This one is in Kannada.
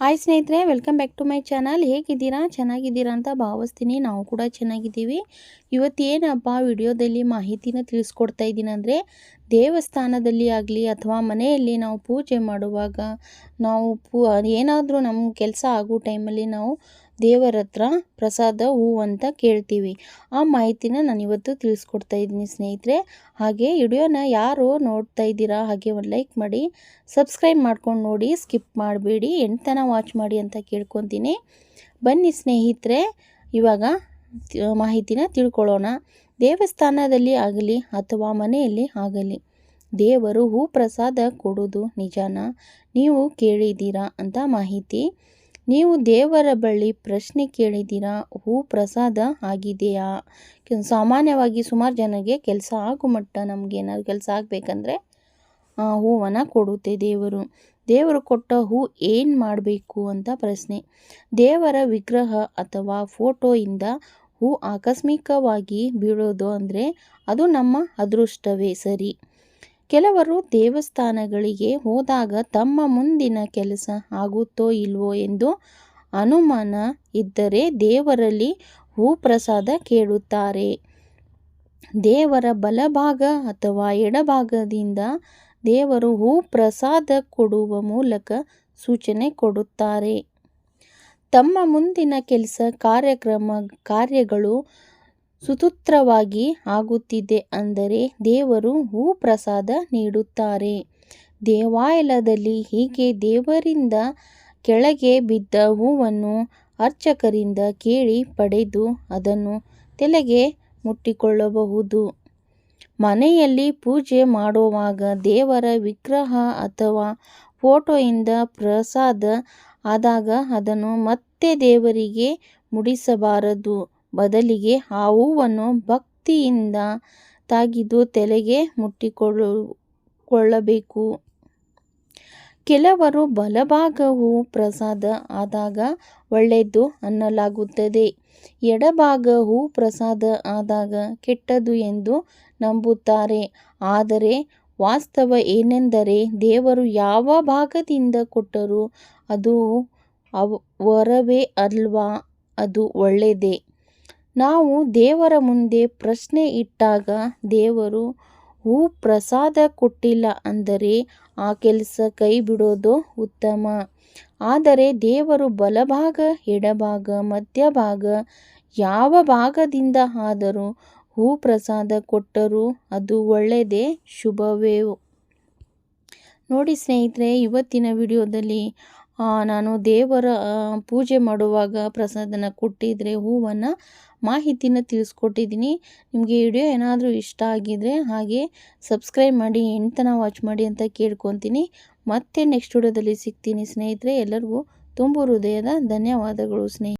ಹಾಯ್ ಸ್ನೇಹಿತರೆ welcome back to my channel ಹೇಗಿದ್ದೀರಾ? ಚೆನ್ನಾಗಿದ್ದೀರಾ ಅಂತ ಭಾವಿಸ್ತೀನಿ. ನಾವು ಕೂಡ ಚೆನ್ನಾಗಿದ್ದೀವಿ. ಇವತ್ತೇನಪ್ಪ ವಿಡಿಯೋದಲ್ಲಿ ಮಾಹಿತಿನ ತಿಳಿಸ್ಕೊಡ್ತಾ ಇದ್ದೀನಿ ಅಂದರೆ, ದೇವಸ್ಥಾನದಲ್ಲಿ ಆಗಲಿ ಅಥವಾ ಮನೆಯಲ್ಲಿ ನಾವು ಪೂಜೆ ಮಾಡುವಾಗ ನಾವು ಪೂ ಏನಾದರೂ ನಮ್ಮ ಕೆಲಸ ಆಗೋ ಟೈಮಲ್ಲಿ ನಾವು ದೇವರ ಹತ್ರ ಪ್ರಸಾದ ಹೂ ಅಂತ ಕೇಳ್ತೀವಿ. ಆ ಮಾಹಿತಿನ ನಾನು ಇವತ್ತು ತಿಳಿಸ್ಕೊಡ್ತಾ ಇದ್ದೀನಿ ಸ್ನೇಹಿತರೆ. ಹಾಗೆ ವಿಡಿಯೋನ ಯಾರು ನೋಡ್ತಾ ಇದ್ದೀರಾ, ಹಾಗೆ ಒಂದು ಲೈಕ್ ಮಾಡಿ, ಸಬ್ಸ್ಕ್ರೈಬ್ ಮಾಡ್ಕೊಂಡು ನೋಡಿ, ಸ್ಕಿಪ್ ಮಾಡಬೇಡಿ, ಎಂಟನ ವಾಚ್ ಮಾಡಿ ಅಂತ ಕೇಳ್ಕೊತೀನಿ. ಬನ್ನಿ ಸ್ನೇಹಿತರೆ, ಇವಾಗ ಮಾಹಿತಿನ ತಿಳ್ಕೊಳ್ಳೋಣ. ದೇವಸ್ಥಾನದಲ್ಲಿ ಆಗಲಿ ಅಥವಾ ಮನೆಯಲ್ಲಿ ಆಗಲಿ, ದೇವರು ಹೂ ಪ್ರಸಾದ ಕೊಡೋದು ನಿಜಾನ? ನೀವು ಕೇಳಿದ್ದೀರಾ ಅಂತ ಮಾಹಿತಿ. ನೀವು ದೇವರ ಬಳಿ ಪ್ರಶ್ನೆ ಕೇಳಿದ್ದೀರಾ? ಹೂ, ಪ್ರಸಾದ ಆಗಿದೆಯಾ? ಸಾಮಾನ್ಯವಾಗಿ ಸುಮಾರು ಜನಗೆ ಕೆಲಸ ಆಗೋ ಮಟ್ಟ ನಮಗೇನಾದ್ರು ಕೆಲಸ ಆಗಬೇಕಂದ್ರೆ ಹೂವನ್ನು ಕೊಡುತ್ತೆ ದೇವರು. ದೇವರು ಕೊಟ್ಟ ಹೂ ಏನು ಮಾಡಬೇಕು ಅಂತ ಪ್ರಶ್ನೆ. ದೇವರ ವಿಗ್ರಹ ಅಥವಾ ಫೋಟೋಯಿಂದ ಹೂ ಆಕಸ್ಮಿಕವಾಗಿ ಬೀಳೋದು ಅಂದರೆ ಅದು ನಮ್ಮ ಅದೃಷ್ಟವೇ ಸರಿ. ಕೆಲವರು ದೇವಸ್ಥಾನಗಳಿಗೆ ಹೋದಾಗ ತಮ್ಮ ಮುಂದಿನ ಕೆಲಸ ಆಗುತ್ತೋ ಇಲ್ವೋ ಎಂದು ಅನುಮಾನ ಇದ್ದರೆ ದೇವರಲ್ಲಿ ಹೂಪ್ರಸಾದ ಕೇಳುತ್ತಾರೆ. ದೇವರ ಬಲಭಾಗ ಅಥವಾ ಎಡಭಾಗದಿಂದ ದೇವರು ಹೂ ಪ್ರಸಾದ ಕೊಡುವ ಮೂಲಕ ಸೂಚನೆ ಕೊಡುತ್ತಾರೆ. ತಮ್ಮ ಮುಂದಿನ ಕೆಲಸ ಕಾರ್ಯಕ್ರಮ ಕಾರ್ಯಗಳು ಸುಸೂತ್ರವಾಗಿ ಆಗುತ್ತಿದೆ ಅಂದರೆ ದೇವರು ಹೂ ಪ್ರಸಾದ ನೀಡುತ್ತಾರೆ. ದೇವಾಲಯದಲ್ಲಿ ಹೀಗೆ ದೇವರಿಂದ ಕೆಳಗೆ ಬಿದ್ದ ಹೂವನ್ನು ಅರ್ಚಕರಿಂದ ಕೇಳಿ ಪಡೆದು ಅದನ್ನು ತಲೆಗೆ ಮುಟ್ಟಿಕೊಳ್ಳಬಹುದು. ಮನೆಯಲ್ಲಿ ಪೂಜೆ ಮಾಡುವಾಗ ದೇವರ ವಿಗ್ರಹ ಅಥವಾ ಫೋಟೋಯಿಂದ ಪ್ರಸಾದ ಆದಾಗ ಅದನ್ನು ಮತ್ತೆ ದೇವರಿಗೆ ಮುಡಿಸಬಾರದು. ಬದಲಿಗೆ ಆ ಹೂವನ್ನು ಭಕ್ತಿಯಿಂದ ತಾಗಿದು ತಲೆಗೆ ಮುಟ್ಟಿಕೊಳ್ಳಬೇಕು. ಕೆಲವರು ಬಲಭಾಗವು ಪ್ರಸಾದ ಆದಾಗ ಒಳ್ಳೆಯದು ಅನ್ನಲಾಗುತ್ತದೆ. ಎಡಭಾಗವು ಪ್ರಸಾದ ಆದಾಗ ಕೆಟ್ಟದು ಎಂದು ನಂಬುತ್ತಾರೆ. ಆದರೆ ವಾಸ್ತವ ಏನೆಂದರೆ ದೇವರು ಯಾವ ಭಾಗದಿಂದ ಕೊಟ್ಟರೂ ಅದು ವರವೇ ಅಲ್ವಾ? ಅದು ಒಳ್ಳೆಯದೇ. ನಾವು ದೇವರ ಮುಂದೆ ಪ್ರಶ್ನೆ ಇಟ್ಟಾಗ ದೇವರು, ಹೂ, ಪ್ರಸಾದ ಕೊಟ್ಟಿಲ್ಲ ಅಂದರೆ ಆ ಕೆಲಸ ಕೈ ಬಿಡೋದು ಉತ್ತಮ. ಆದರೆ ದೇವರು ಬಲಭಾಗ, ಎಡಭಾಗ, ಮಧ್ಯಭಾಗ ಯಾವ ಭಾಗದಿಂದ ಆದರೂ ಹೂ, ಪ್ರಸಾದ ಕೊಟ್ಟರೂ ಅದು ಒಳ್ಳೆಯದೇ, ಶುಭವೇ? ನೋಡಿ ಸ್ನೇಹಿತರೆ, ಇವತ್ತಿನ ವಿಡಿಯೋದಲ್ಲಿ ನಾನು ದೇವರ ಪೂಜೆ ಮಾಡುವಾಗ ಪ್ರಸಾದನ ಕೊಟ್ಟಿದ್ರೆ ಹೂವನ್ನು ಮಾಹಿತಿನ ತಿಳಿಸ್ಕೊಟ್ಟಿದ್ದೀನಿ. ನಿಮಗೆ ವಿಡಿಯೋ ಏನಾದರೂ ಇಷ್ಟ ಆಗಿದರೆ ಹಾಗೆ ಸಬ್ಸ್ಕ್ರೈಬ್ ಮಾಡಿ ಎಂಟನ ವಾಚ್ ಮಾಡಿ ಅಂತ ಕೇಳ್ಕೊತೀನಿ. ಮತ್ತೆ ನೆಕ್ಸ್ಟ್ ವಿಡಿಯೋದಲ್ಲಿ ಸಿಗ್ತೀನಿ ಸ್ನೇಹಿತರೆ. ಎಲ್ಲರಿಗೂ ತುಂಬ ಹೃದಯದ ಧನ್ಯವಾದಗಳು ಸ್ನೇಹಿತರೆ